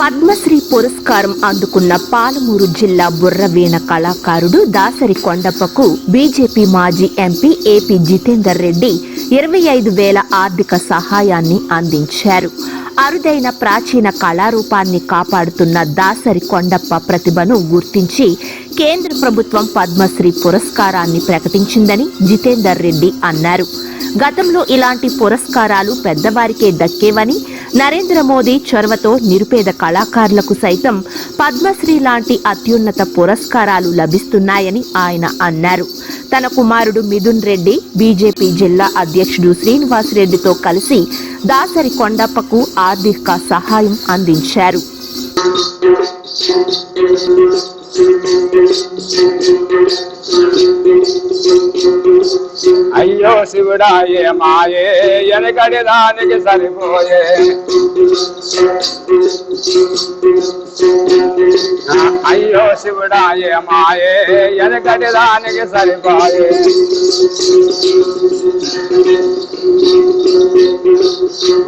పద్మశ్రీ పురస్కారం అందుకున్న పాలమూరు జిల్లా బుర్రవీణ కళాకారుడు దాసరి కొండప్పకు బీజేపీ మాజీ ఎంపీ ఏపీ జితేందర్ రెడ్డి ఇరవై ఐదు వేల ఆర్థిక సహాయాన్ని అందించారు. అరుదైన ప్రాచీన కళారూపాన్ని కాపాడుతున్న దాసరి కొండప్ప ప్రతిభను గుర్తించి కేంద్ర ప్రభుత్వం పద్మశ్రీ పురస్కారాన్ని ప్రకటించిందని జితేందర్ రెడ్డి అన్నారు. గతంలో ఇలాంటి పురస్కారాలు పెద్దవారికే దక్కేవని నరేంద్ర మోదీ చొరవతో నిరుపేద కళాకారులకు సైతం పద్మశ్రీ లాంటి అత్యున్నత పురస్కారాలు లభిస్తున్నాయని ఆయన అన్నారు. తన కుమారుడు మిథున్ రెడ్డి బీజేపీ జిల్లా అధ్యక్షుడు శ్రీనివాస్ రెడ్డితో కలిసి దాసరి కొండప్పకు ఆర్థిక సహాయం అందించారు. అయ్యో శివుడా ఏ మాయే వెనకడి దానికి సరిపోయే. అయ్యో శివుడా ఏ మాయే ఎనకటి దానికి సరిపోయే.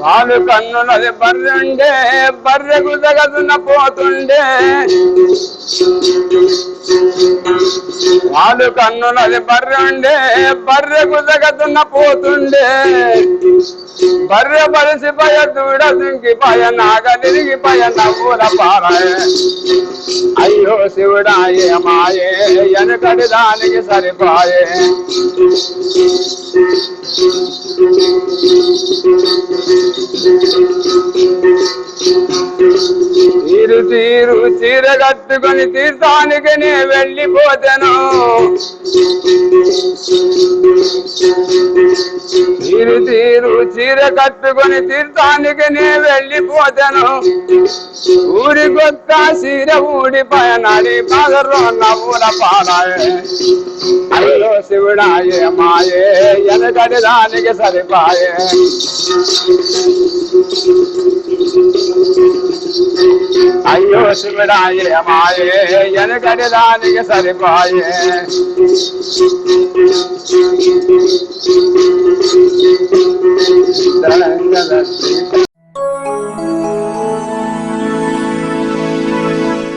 వాళ్ళు కన్నున్నది బర్రెండే బర్రెకు జగదున పోతుండే. వాళ్ళు కన్నులది బర్రె ఉండే బర్రెకు జగతున్న పోతుండే. బర్రె బలిసి పయ దూడ దుంకి పయ నాగ తిరిగి పయ నవ్వుల పారాయే. అయ్యో శివుడా ఏ మాయే వెనకటి దానికి సరిపాయే. తీరు తీరు చీర కట్టుకొని తీర్థానికి నే వెళ్ళిపోతాను. తీరు తీరు చీర కట్టుకొని తీర్థానికి నే వెళ్ళిపోతాను. ఊరి కొత్త చీర ఊడి పయనాడి పగరు నవ్వుల పాడాయే అయ్యో శివుడాయే మాయే ఎనకటి దానికి సరిపాయే. అయ్యో శివుడాయే మాయే వెనకటి దానికి సరిపాయే దళంగ